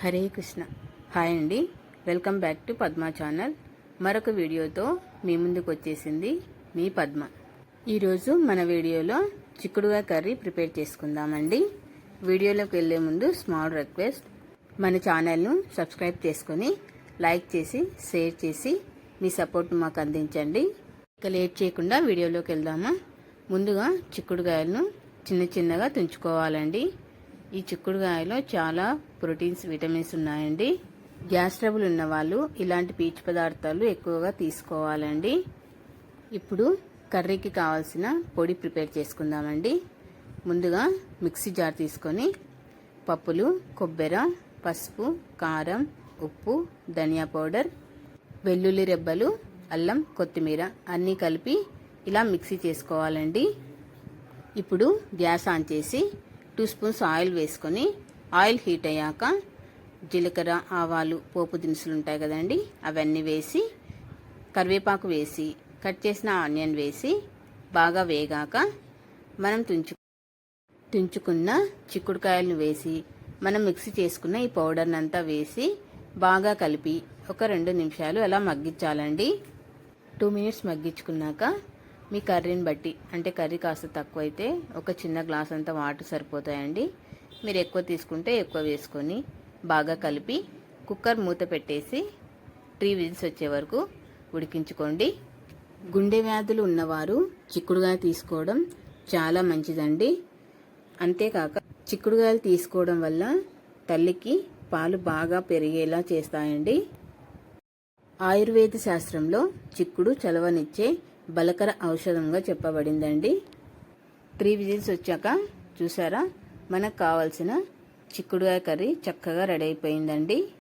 Hare Krishna. Hi అండి. Welcome back to Padma channel. మరొక వీడియోతో మీ ముందుకు వచ్చేసింది మీ పద్మ. ఈరోజు మన వీడియోలో చిక్కుడుగా కర్రీ ప్రిపేర్ చేసుకుందామండి. వీడియోలోకి వెళ్ళే ముందు స్మాల్ రిక్వెస్ట్. మన ఛానల్ను సబ్స్క్రైబ్ చేసుకొని లైక్ చేసి షేర్ చేసి మీ సపోర్ట్ మాకు అందించండి. ఇక లేట్ చేయకుండా వీడియోలోకి వెళ్దామా? ముందుగా చిక్కుడుగాయలను చిన్న చిన్నగా తుంచుకోవాలండి. ఈ చిక్కుడుగాయలో చాలా ప్రోటీన్స్ విటమిన్స్ ఉన్నాయండి. గ్యాస్ ట్రబుల్ ఉన్న వాళ్ళు ఇలాంటి పీచు పదార్థాలు ఎక్కువగా తీసుకోవాలండి. ఇప్పుడు కర్రీకి కావాల్సిన పొడి ప్రిపేర్ చేసుకుందామండి. ముందుగా మిక్సీ జార్ తీసుకొని పప్పులు కొబ్బెర పసుపు కారం ఉప్పు ధనియా పౌడర్ వెల్లుల్లి రెబ్బలు అల్లం కొత్తిమీర అన్నీ కలిపి ఇలా మిక్సీ చేసుకోవాలండి. ఇప్పుడు గ్యాస్ ఆన్ చేసి టూ స్పూన్స్ ఆయిల్ వేసుకొని ఆయిల్ హీట్ అయ్యాక జీలకర్ర ఆవాలు పోపు దినుసులు ఉంటాయి కదండి అవన్నీ వేసి కరివేపాకు వేసి కట్ చేసిన ఆనియన్ వేసి బాగా వేగాక మనం తుంచు తుంచుకున్న చిక్కుడుకాయలను వేసి మనం మిక్సీ చేసుకున్న ఈ పౌడర్ని అంతా వేసి బాగా కలిపి ఒక రెండు నిమిషాలు అలా మగ్గించాలండి. టూ మినిట్స్ మగ్గించుకున్నాక మీ కర్రీని బట్టి అంటే కర్రీ కాస్త తక్కువ అయితే ఒక చిన్న గ్లాస్ అంతా వాటర్ సరిపోతాయండి. మీరు ఎక్కువ తీసుకుంటే ఎక్కువ వేసుకొని బాగా కలిపి కుక్కర్ మూత పెట్టేసి త్రీ విజిల్స్ వచ్చే వరకు ఉడికించుకోండి. గుండె వ్యాధులు ఉన్నవారు చిక్కుడుగా తీసుకోవడం చాలా మంచిదండి. అంతేకాక చిక్కుడుగాయలు తీసుకోవడం వల్ల తల్లికి పాలు బాగా పెరిగేలా చేస్తాయండి. ఆయుర్వేద శాస్త్రంలో చిక్కుడు చలవనిచ్చే బలకర ఔషధంగా చెప్పబడిందండి. త్రీ విజిల్స్ వచ్చాక చూసారా? మనకు కావాల్సిన చిక్కుడుగాయ కర్రీ చక్కగా రెడీ అయిపోయిందండి.